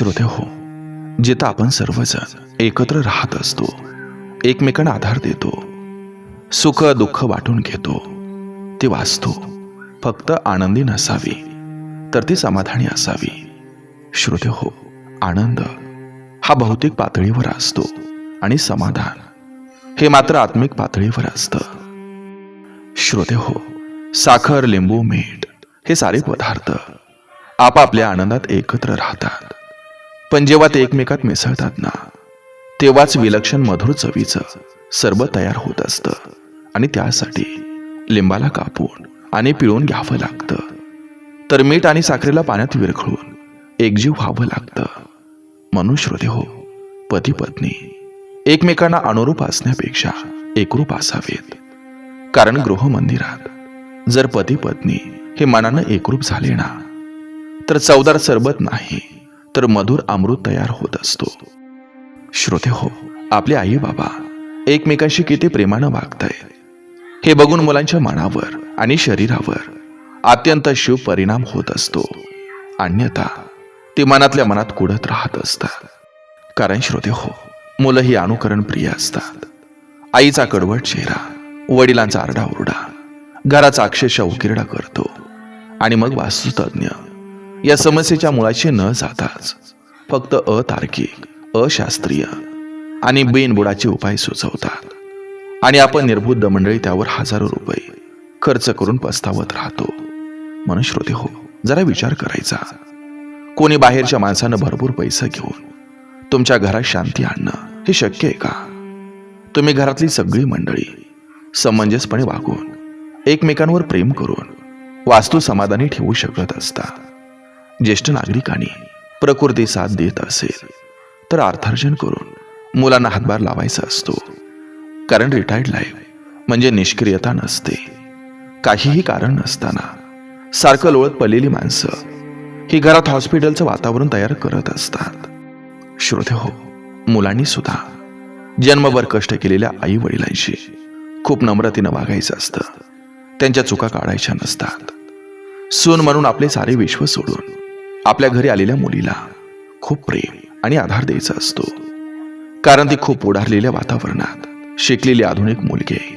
श्रोते हो जिथं आपण सर्वजण एकत्र राहत असतो एकमेकांना आधार देतो सुख दुःख वाटून घेतो ती वाचतो. फक्त आनंदी नसावी तर ती समाधानी असावी. श्रोते हो आनंद हा भौतिक पातळीवर असतो आणि समाधान हे मात्र आत्मिक पातळीवर असतं. श्रोते हो साखर लिंबू मीठ हे सारे पदार्थ आपापल्या आनंदात एकत्र राहतात. पण जेव्हा ते एकमेकात मिसळतात ना तेव्हाच विलक्षण मधुर चवीचं सर्व तयार होत असतं. आणि त्यासाठी लिंबाला कापून आणि पिळून घ्यावं लागतं. तर मीठ आणि साखरेला पाण्यात विरघळून एकजीव व्हावं लागतं. म्हणून हो पती पत्नी एकमेकांना अनुरूप असण्यापेक्षा एकरूप असावेत. कारण गृहमंदिरात जर पती पत्नी हे मनानं एकरूप झाले ना तर चवदार सरबत नाही. तर मधुर अमृत तयार होत असतो. श्रोते हो आपले आई बाबा एकमेकांशी किती प्रेमानं वागताय. हे बघून मुलांच्या मनावर आणि शरीरावर अत्यंत शुभ परिणाम होत असतो. अन्यथा ते मनातल्या मनात कुडत राहत असतात. कारण श्रोते हो मुलं ही अनुकरण प्रिय असतात. आईचा कडवट चेहरा वडिलांचा आरडाओरडा घराचा अक्षरशः उकिरडा करतो. आणि मग वास्तुतज्ञ या समस्येच्या मुळाशी न जाताच फक्त अतार्किक अशास्त्रीय आणि बिनबुडाचे उपाय सुचवतात. आणि आपण निर्बुद्ध मंडळी त्यावर हजारो रुपये खर्च करून पस्तावत राहतो. म्हणून श्रोते हो जरा विचार करायचा. कोणी बाहेरच्या माणसानं भरपूर पैसा घेऊन तुमच्या घरात शांती आणणं हे शक्य आहे का? तुम्ही घरातली सगळी मंडळी समंजसपणे वागून एकमेकांवर प्रेम करून वास्तू समाधानी ठेवू शकत असता. ज्येष्ठ नागरिकांनी प्रकृती साथ देत असेल तर अर्थार्जन करून मुलांना हातभार लावायचा असतो. कारण रिटायर्ड लाईफ म्हणजे निष्क्रियता नसते. काहीही कारण नसताना सारखं लोळत पडलेली माणसं ही घरात हॉस्पिटलचं वातावरण तयार करत असतात. श्रोते हो मुलांनी सुद्धा जन्मभर कष्ट केलेल्या आई वडिलांशी खूप नम्रतेनं वागायचं असतं. त्यांच्या चुका काढायच्या नसतात. सून म्हणून आपले सारे विश्व सोडून आपल्या घरी आलेल्या मुलीला खूप प्रेम आणि आधार द्यायचा असतो. कारण ती खूप ओढारलेल्या वातावरणात शिकलेली आधुनिक मुलगी आहे.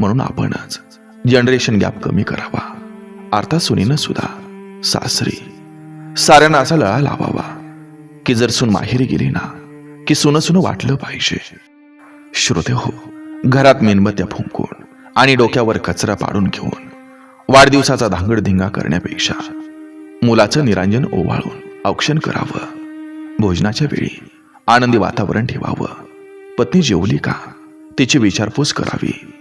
म्हणून आपणच जनरेशन गॅप कमी करावा. अर्थात सुनीनं सुद्धा सासरी साऱ्यांना असा लळा लावावा की जर सून माहेरी गेली ना की सुन सुन वाटलं पाहिजे. श्रोते हो घरात मेणबत्त्या फुंकून आणि डोक्यावर कचरा पाडून घेऊन वाढदिवसाचा धांगडधिंगा करण्यापेक्षा मुलाचं निरांजन ओवाळून औक्षण करावं. भोजनाच्या वेळी आनंदी वातावरण ठेवावं. पत्नी जेवली का? तिची विचारपूस करावी.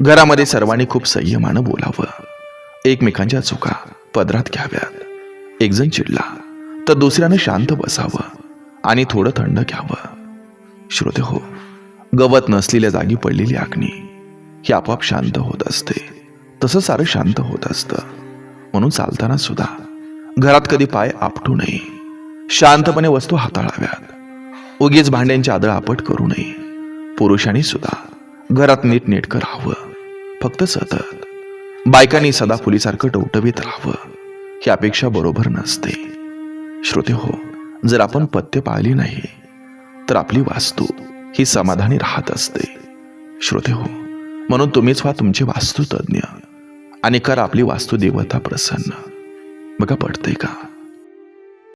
घरामध्ये सर्वांनी खूप संयमानं बोलावं. एकमेकांच्या चुका पदरात घ्याव्यात. एकजण चिडला तर दुसऱ्यानं शांत बसावं आणि थोडं थंड घ्यावं. श्रोते हो गवत नसलेल्या जागी पडलेली अग्नी ही आपोआप शांत होत असते. तसं सारं शांत होत असतं. म्हणून चालताना सुद्धा घरात कधी पाय आपटू नये. शांतपणे वस्तू हाताळाव्यात. उगीच भांड्यांची आदळ आपट करू नये. पुरुषांनी सुद्धा घरात नीटनेटकं राहावं. फक्त सतत. बायकांनी सदा फुलीसारखं टवटवीत राहावं. ही अपेक्षा बरोबर नसते. श्रोते हो जर आपण पथ्य पाळली नाही तर आपली वास्तू ही समाधानी राहत असते. श्रोते हो म्हणून तुम्हीच व्हा तुमचे वास्तुतज्ञ आणि कर आपली वास्तुदेवता प्रसन्न. बघा पडतंय का?